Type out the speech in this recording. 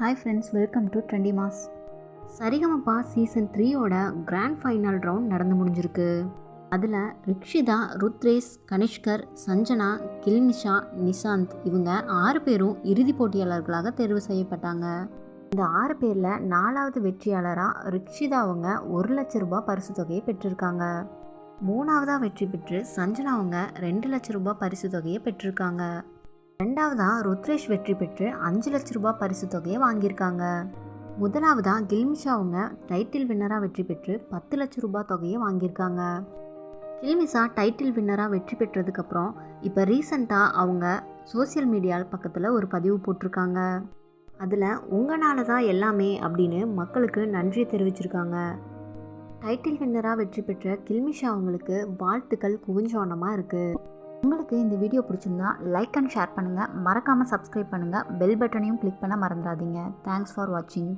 Hi friends welcome to trendy mass Saregamapa season த்ரீயோட grand final round நடந்து முடிஞ்சிருக்கு. அதில் ரிக்ஷிதா ருத்ரேஷ் கனிஷ்கர் சஞ்சனா கில்னிஷா நிஷாந்த் இவங்க ஆறு பேரும் இறுதிப் போட்டியாளர்களாக தேர்வு செய்யப்பட்டாங்க. இந்த ஆறு பேரில் நாலாவது வெற்றியாளராக ரிக்ஷிதா அவங்க ஒரு லட்ச ரூபாய் பரிசு தொகையை பெற்றிருக்காங்க. மூணாவதாக வெற்றி பெற்று சஞ்சனா அவங்க ரெண்டு லட்ச ரூபாய் பரிசு தொகையை பெற்றிருக்காங்க. ரெண்டாவதா ருத்ரேஷ் வெற்றி பெற்று அஞ்சு லட்ச ரூபாய் பரிசு தொகையை வாங்கியிருக்காங்க. முதலாவதா கில்மிஷா அவங்க டைட்டில் வின்னராக வெற்றி பெற்று பத்து லட்ச ரூபாய் தொகையை வாங்கியிருக்காங்க. கில்மிஷா டைட்டில் வின்னராக வெற்றி பெற்றதுக்கப்புறம் இப்போ ரீசண்டாக அவங்க சோஷியல் மீடியா பக்கத்தில் ஒரு பதிவு போட்டிருக்காங்க. அதில் உங்களால் தான் எல்லாமே அப்படின்னு மக்களுக்கு நன்றி தெரிவிச்சிருக்காங்க. டைட்டில் வின்னராக வெற்றி பெற்ற கில்மிஷா அவங்களுக்கு வாழ்த்துக்கள் குவிஞ்சோனமாக இருக்குது உங்களுக்கு இந்த வீடியோ பிடிச்சிருந்தா லைக் அண்ட் ஷேர் பண்ணுங்கள் மறக்காமல் சப்ஸ்கிரைப் பண்ணுங்கள் பெல் பட்டனையும் கிளிக் பண்ண மறந்துடாதீங்க. தேங்க்ஸ் ஃபார் வாட்சிங்